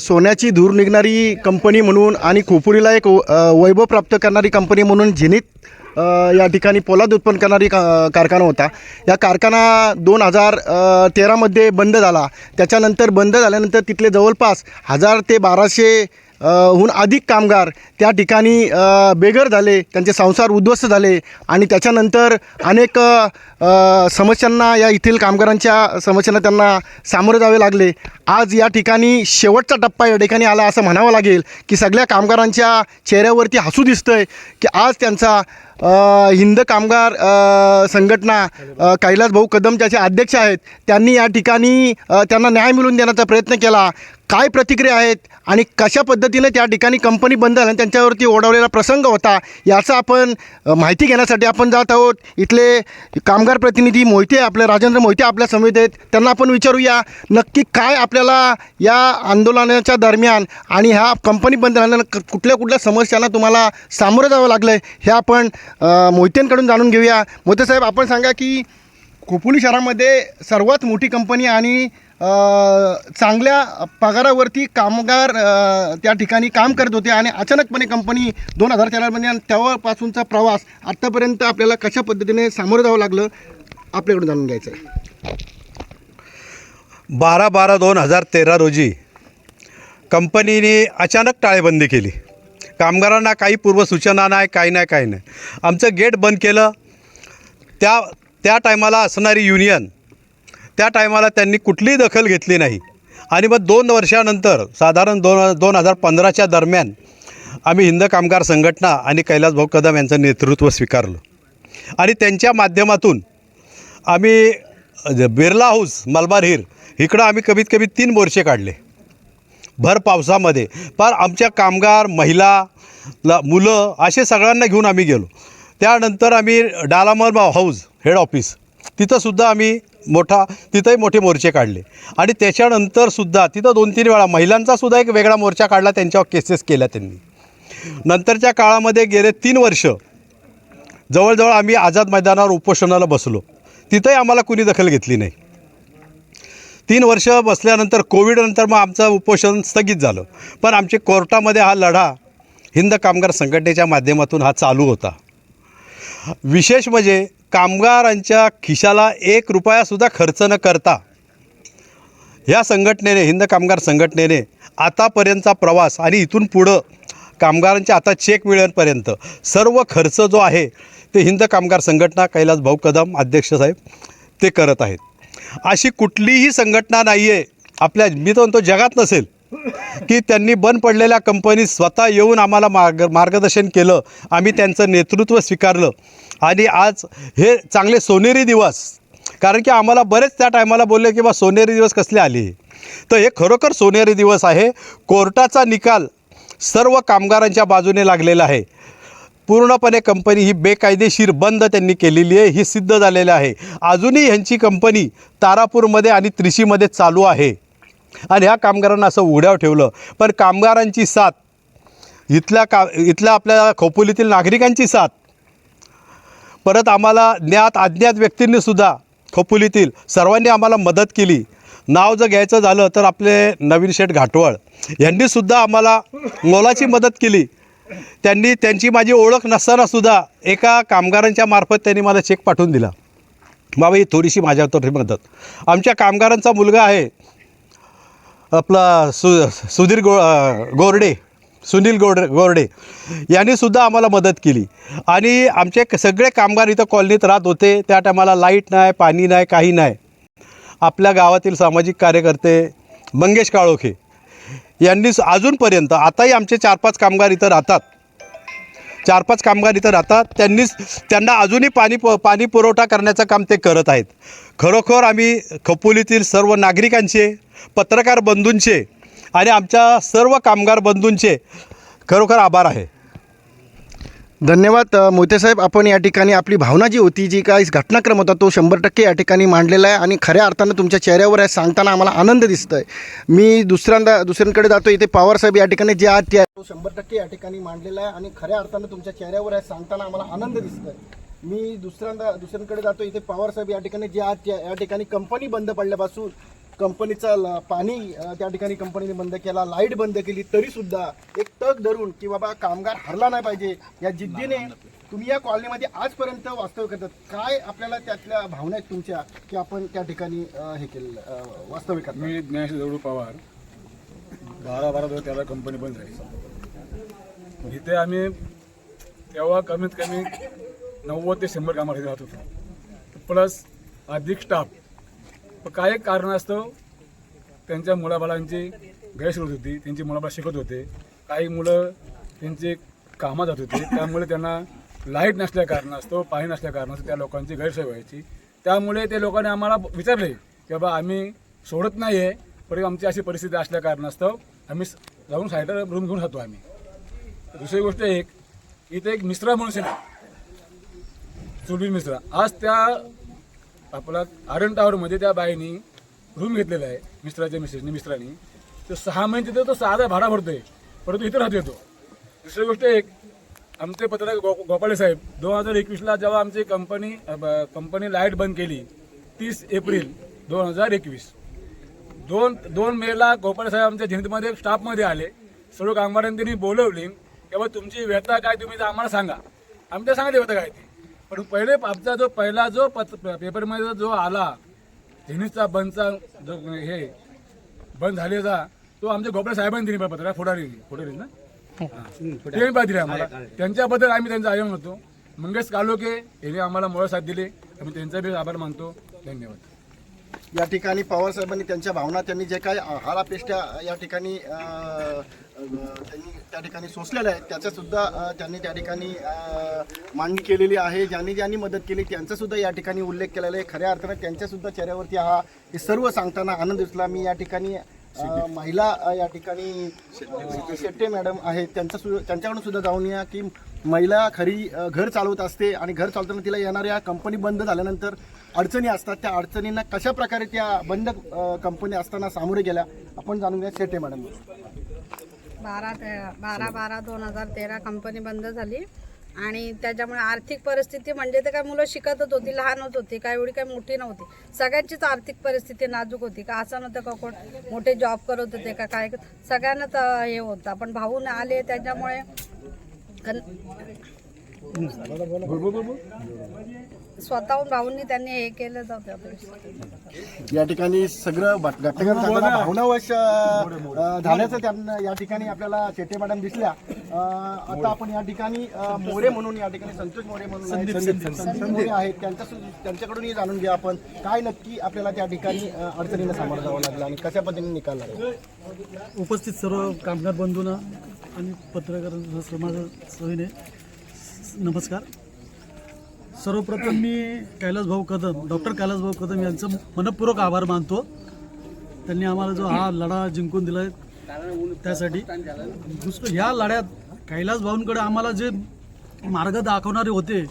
सोन्याची धूर निघणारी कंपनी म्हणून आणि खोपुरीला एक वैभव प्राप्त करणारी कंपनी म्हणून झेनित या ठिकाणी पोलाद उत्पन्न करणारी का कारखाना होता. या कारखाना दोन हजार तेरामध्ये बंद झाला. त्याच्यानंतर बंद झाल्यानंतर तिथले जवळपास हजार ते बाराशे हून अधिक कामगार त्या ठिकाणी बेघर झाले त्यांचे संसार उद्ध्वस्त झाले आणि त्याच्यानंतर अनेक समस्यांना या येथील कामगारांच्या समस्यांना त्यांना सामोरे जावे लागले. आज या ठिकाणी शेवटचा टप्पा या ठिकाणी आला असं म्हणावं लागेल की सगळ्या कामगारांच्या चेहऱ्यावरती हसू दिसतं आहे की आज त्यांचा हिंद कामगार संघटना कैलास भाऊ कदम ज्याचे अध्यक्ष आहेत. त्यांनी या ठिकाणी त्यांना न्याय मिळवून देण्याचा प्रयत्न केला. काय प्रतिक्रिया आहेत आणि कशा पद्धतीने त्या ठिकाणी कंपनी बंद झाली आणि त्यांच्यावरती ओढवलेला प्रसंग होता याचा आपण माहिती घेण्यासाठी आपण जात आहोत. इथले कामगार प्रतिनिधी मोहिते आपले राजेंद्र मोहिते आपल्या समितीत आहेत. त्यांना आपण विचारूया नक्की काय आपल्याला या आंदोलनाच्या दरम्यान आणि ह्या कंपनी बंद झाल्यानं कुठल्या कुठल्या समस्यांना तुम्हाला सामोरं जावं लागलं आहे हे आपण अ, मोहितेंकडून जाणून घेऊया. मोहिते साहेब आपण सांगा की खोपोली शहरामध्ये सर्वात मोठी कंपनी आणि चांगल्या पगारावरती कामगार त्या ठिकाणी काम करत होते आणि अचानकपणे कंपनी दोन हजार तेरामध्ये आणि तेव्हापासूनचा प्रवास आत्तापर्यंत आपल्याला कशा पद्धतीने सामोरं जावं लागलं आपल्याकडून जाणून घ्यायचं आहे. बारा बारा दोन हजार तेरा रोजी कंपनीने अचानक टाळेबंदी केली. कामगारांना काही पूर्वसूचना नाही काही नाही काही नाही. आमचं गेट बंद केलं. त्या त्या टायमाला असणारी युनियन त्या टायमाला त्यांनी कुठलीही दखल घेतली नाही. आणि मग दोन वर्षानंतर साधारण दोन दोन हजार पंधराच्या दरम्यान आम्ही हिंद कामगार संघटना आणि कैलास भाऊ कदम यांचं नेतृत्व स्वीकारलं. आणि त्यांच्या माध्यमातून आम्ही बिर्ला हाऊस मलबार हिर इकडं आम्ही कमीत कमी तीन मोर्चे काढले. भर पावसामध्ये. पण आमच्या कामगार महिला ल मुलं असे सगळ्यांना घेऊन आम्ही गेलो. त्यानंतर आम्ही डालामल हाऊस हेड ऑफिस तिथंसुद्धा आम्ही मोठा तिथंही मोठे मोर्चे काढले. आणि त्याच्यानंतरसुद्धा तिथं दोन तीन वेळा महिलांचासुद्धा एक वेगळा मोर्चा काढला त्यांच्यावर केसेस केल्या त्यांनी. नंतरच्या काळामध्ये गेले तीन वर्ष जवळजवळ आम्ही आझाद मैदानावर उपोषणाला बसलो. तिथंही आम्हाला कुणी दखल घेतली नाही. तीन वर्ष बसल्यानंतर कोविडनंतर मग आमचं उपोषण स्थगित झालं. पण आमचे कोर्टामध्ये हा लढा हिंद कामगार संघटनेच्या माध्यमातून हा चालू होता. विशेष म्हणजे कामगारांच्या खिशाला एक रुपयासुद्धा खर्च न करता ह्या संघटनेने हिंद कामगार संघटनेने आतापर्यंतचा प्रवास आणि इथून पुढं कामगारांच्या आता चेक मिळेपर्यंत सर्व खर्च जो आहे ते हिंद कामगार संघटना कैलास भाऊ कदम अध्यक्ष साहेब ते करत आहेत. अशी कुठलीही संघटना नाही आहे आपल्या मी तर म्हणतो जगात नसेल. की त्यांनी बंद पडलेल्या कंपनी स्वतः येऊन आम्हाला मार्ग मार्गदर्शन केलं. आम्ही त्यांचं नेतृत्व स्वीकारलं. आणि आज हे चांगले सोनेरी दिवस. कारण की आम्हाला बरेच त्या टायमाला बोलले की बा सोनेरी दिवस कसले आले? तर हे खरोखर सोनेरी दिवस आहे. कोर्टाचा निकाल सर्व कामगारांच्या बाजूने लागलेला आहे. पूर्णपणे कंपनी ही बेकायदेशीर बंद त्यांनी केलेली आहे. ही सिद्ध झालेलं आहे. अजूनही ह्यांची कंपनी तारापूरमध्ये आणि त्रिशीमध्ये चालू आहे. आणि ह्या कामगारांना असं उघड्यावर ठेवलं. पण कामगारांची साथ इथल्या का इथल्या आपल्या खोपोलीतील नागरिकांची साथ परत आम्हाला ज्ञात अज्ञात व्यक्तींनीसुद्धा खोपोलीतील सर्वांनी आम्हाला मदत केली. नाव जर घ्यायचं झालं तर आपले नवीन शेठ घाटवळ यांनीसुद्धा आम्हाला मोलाची मदत केली. त्यांनी त्यांची माझी ओळख नसतानासुद्धा एका कामगारांच्या मार्फत त्यांनी मला चेक पाठवून दिला. बाबा ही थोडीशी माझ्यातर्फे मदत. आमच्या कामगारांचा मुलगा आहे आपला सु सुधीर गो गोरडे सुनील गोड गोरडे यांनीसुद्धा आम्हाला मदत केली. आणि आमचे सगळे कामगार इथं कॉलनीत राहत होते. त्या टायमाला लाइट नाही पाणी नाही काही नाही. आपल्या गावातील सामाजिक कार्यकर्ते मंगेश काळोखे यांनी अजूनपर्यंत आताही आमचे चार पाच कामगार इथं राहतात. चार पाच कामगार इथं राहतात. त्यांनीच त्यांना अजूनही पाणी प पाणी पुरवठा करण्याचं काम ते करत आहेत. खरोखर आम्ही खपोलीतील सर्व नागरिकांचे पत्रकार बंधूंचे आणि आमच्या सर्व कामगार बंधूंचे खरोखर आभार आहे. धन्यवाद मोतेसाहेब साहेब. आपण या ठिकाणी आपली भावना जी होती जी काही घटनाक्रम होता तो शंभर टक्के या ठिकाणी मांडलेला आहे आणि खऱ्या अर्थानं तुमच्या चेहऱ्यावर आहे सांगताना आम्हाला आनंद दिसतोय. मी दुसऱ्यांदा दुसऱ्यांकडे जातो इथे पवार साहेब या ठिकाणी जे आहेत ते आहे, तो शंभर टक्के या ठिकाणी मांडलेला आहे आणि खऱ्या अर्थानं तुमच्या चेहऱ्यावर आहे सांगताना आम्हाला आनंद दिसतोय. मी दुसऱ्यांदा दुसऱ्यांकडे जातो इथे पवार साहेब या ठिकाणी जे आहेत आहे, या ठिकाणी कंपनी बंद पडल्यापासून कंपनीचं पाणी त्या ठिकाणी कंपनीने बंद केला लाइट बंद केली तरी सुद्धा एक तग धरून की बाबा कामगार हरला नाही पाहिजे. या जिद्दीने तुम्ही या कॉलनीमध्ये आजपर्यंत वास्तव्य करतात. काय आपल्याला त्यातल्या भावना आहेत तुमच्या की आपण त्या ठिकाणी हे केलं वास्तव्य करता मी ज्ञानेश दगडू पवार बारा बारा दिवस त्याला कंपनी बंद झाली इथे आम्ही तेव्हा कमीत कमी नव्वद ते शंभर कामाला राहत होतो. प्लस अधिक स्टाफ पण काही कारणास्तव त्यांच्या मुलाबाळांची गैरसोय होत होती. त्यांची मुलाबाळ शिकत होते. काही मुलं त्यांचे कामात जात होते. त्यामुळे त्यांना लाइट नसल्या कारणास्तव पाणी नसल्या कारणास्तव त्या लोकांची गैरसोय व्हायची. त्यामुळे ते लोकांनी आम्हाला विचारले की बाबा आम्ही सोडत नाही आहे पण आमची अशी परिस्थिती असल्या कारणास्तव आम्ही जाऊन साईडला रूम घेऊन राहतो आम्ही. दुसरी गोष्ट एक इथे एक मिश्रा म्हणून सुनील मिश्रा आज त्या आपला आरण टावरमध्ये त्या बाईनी रूम घेतलेला आहे मिस्त्राच्या मिसेसनी मिस्त्रानी. तो सहा महिने तिथे तो सहा हजार भाडा भरतोय परंतु इथे राहतो येतो दुसरी गोष्ट एक आमचे पत्रकार गो गोपाळे साहेब दोन हजार एकवीसला जेव्हा आमची कंपनी ब- कंपनी लाइट बंद केली तीस एप्रिल दोन हजार एकवीस. दोन दोन मेला गोपाळे साहेब आमच्या झेंडमध्ये स्टाफमध्ये आले सर्व कामगारांनी त्यांनी बोलवली की बाबा तुमची व्यथा काय तुम्ही आम्हाला सांगा. आम्ही सांगा सांगितली व्यथा काय ती. पण पहिले आमचा जो पहिला जो पत पेपरमध्ये जो आला झेनिसचा बंदचा जो हे बंद झालेला तो आमच्या गोपाळ साहेबांनी दिली पत्र फोडारी फोडारी ना? ते पण दिले आम्हाला. त्यांच्याबद्दल आम्ही त्यांचा आयम होतो मंगेश कालोके यांनी आम्हाला मोळ साथ दिले. आम्ही त्यांचा बी आभार मानतो. धन्यवाद. या ठिकाणी पवार साहेबांनी त्यांच्या भावना त्यांनी जे काही हारापेष्ट्या या ठिकाणी त्यांनी त्या ठिकाणी सोसलेल्या आहेत त्याच्यासुद्धा त्यांनी त्या ठिकाणी मांडणी केलेली आहे. ज्यांनी ज्यांनी मदत केली त्यांचासुद्धा या ठिकाणी उल्लेख केलेला आहे. खऱ्या अर्थानं त्यांच्यासुद्धा चेहऱ्यावरती हा हे सर्व सांगताना आनंद दिसला. मी या ठिकाणी महिला या ठिकाणी शेट्टे मॅडम आहेत. त्यांचा सु त्यांच्याकडून सुद्धा जाऊन या की महिला खरी घर चालवत असते आणि घर चालवताना तिला येणाऱ्या कंपनी बंद झाल्यानंतर अडचणी असतात. त्या अडचणींना कशा प्रकारे त्या बंद कंपनी असताना सामोरे गेल्या आपण जाणून घ्या शेटे मॅडम बारा ते बारा बारा दोन हजार तेरा कंपनी बंद झाली. आणि त्याच्यामुळे आर्थिक परिस्थिती म्हणजे ते काय मुलं शिकतच होती लहानच होती काय एवढी काय मोठी नव्हती. सगळ्यांचीच आर्थिक परिस्थिती नाजूक होती. का असं नव्हतं का कोण मोठे जॉब करत होते का काय? सगळ्यांनाच हे होतं. पण भाऊ आले त्याच्यामुळे स्वतःहून भाऊंनी त्यांनी हे केलं जातं या ठिकाणी सगळं घटनाक्रम सांगताना भावनावश अ, झाल्याचं त्यांना या ठिकाणी आपल्याला शेट्टे मॅडम दिसल्या. अ, आता आपण या ठिकाणी अ, मोरे म्हणून या ठिकाणी संतोष मोरे म्हणून आहेत. संदीप संदीप मोरे आहेत. त्यांच्या त्यांच्याकडूनही जाणून घ्या आपण. काय नक्की आपल्याला त्या ठिकाणी अ, अडचणींना सामोरं जावं लागलं आणि कशा पद्धतीने निकाल लागला? उपस्थित सर्व कामगार बंधूंना आणि पत्रकार समाज सोयीने नमस्कार. सर्वप्रथम मी कैलास भाऊ कदम डॉक्टर कैलास भाऊ कदम यांचं मनपूर्वक आभार मानतो. त्यांनी आम्हाला जो हा लढा जिंकून दिला त्यासाठी. दुसरं ह्या लढ्यात कैलास भाऊंकडे आम्हाला जे मार्ग दाखवणारे होते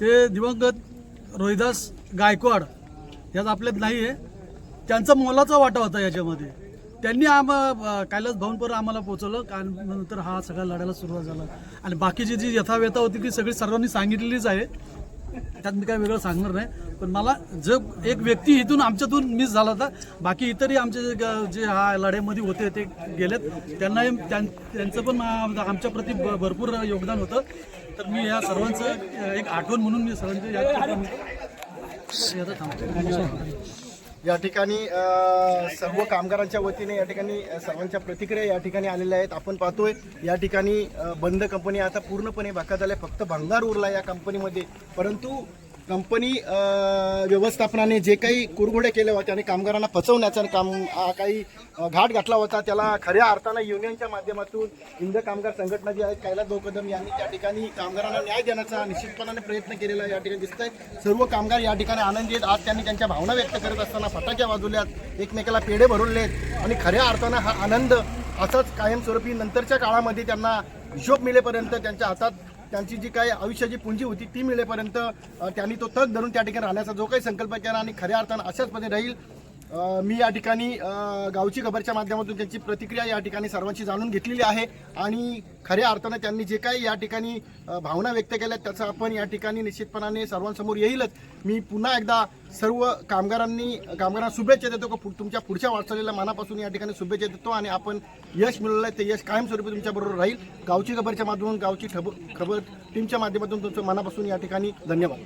ते दिवंगत रोहिदास गायकवाड यात आपल्यात नाही आहे त्यांचा मोलाचा वाटा होता याच्यामध्ये. त्यांनी आम कैलास भाऊंपर्यंत आम्हाला पोहोचवलं. कारण नंतर हा सगळा लढायला सुरुवात झाला. आणि बाकीची जी यथाव्यथा होती ती सगळी सर्वांनी सांगितलेलीच आहे. त्यात मी काय वेगळं सांगणार नाही. पण मला जर एक व्यक्ती इथून आमच्यातून मिस झाला होता. बाकी इतरही आमचे जे जे हा लढ्यामध्ये होते ते गेलेत. त्यांनाही त्यां- त्यांचं पण आमच्या प्रती भरपूर योगदान होतं. तर मी या सर्वांचं एक आठवण म्हणून मी सर्वांचं या थांबतो. या ठिकाणी सर्व कामगारांच्या वतीने या ठिकाणी सर्वांच्या प्रतिक्रिया या ठिकाणी आलेल्या आहेत. आपण पाहतोय या ठिकाणी बंद कंपनी आता पूर्णपणे बाका झाल्या फक्त भंगार उरला या कंपनीमध्ये. परंतु कंपनी व्यवस्थापनाने जे काही कुरघोडे केले होते आणि कामगारांना फसवण्याचं काम काही घाट घातला होता त्याला खऱ्या अर्थानं युनियनच्या माध्यमातून हिंद कामगार संघटना जी आहे कैलास भाऊ कदम यांनी त्या ठिकाणी कामगारांना न्याय देण्याचा निश्चितपणाने प्रयत्न केलेला या ठिकाणी दिसत आहे सर्व कामगार या ठिकाणी आनंदी आहेत आज त्यांनी त्यांच्या भावना व्यक्त करत असताना फटाक्या वाजवल्यात एकमेकाला पेढे भरवलेत आणि खऱ्या अर्थानं हा आनंद असाच कायमस्वरूपी नंतरच्या काळामध्ये त्यांना हिशोब मिळेपर्यंत त्यांच्या हातात त्यांची जी काही आयुष्याची पुंजी होती ती मिळेपर्यंत त्यांनी तो तग धरून त्या ठिकाणी राहण्याचा जो काही संकल्प केला आणि खऱ्या अर्थानं अशाच पद्धतीने राहील मी या ठिकाणी गावची खबरच्या माध्यमातून त्यांची प्रतिक्रिया या ठिकाणी सर्वांची जाणून घेतलेली आहे आणि खऱ्या अर्थानं त्यांनी जे काही या ठिकाणी भावना व्यक्त केल्या त्याचा आपण या ठिकाणी निश्चितपणाने सर्वांसमोर येईलच. मी पुन्हा एकदा सर्व कामगारांनी कामगारांना शुभेच्छा देतो का तुमच्या पुढच्या वाटचालीला मनापासून या ठिकाणी शुभेच्छा देतो आणि आपण यश मिळवलं ते यश कायमस्वरूपी तुमच्याबरोबर राहील. गावची खबरच्या माध्यमातून गावची खबर खबर टीमच्या माध्यमातून तुमचं मनापासून या ठिकाणी धन्यवाद.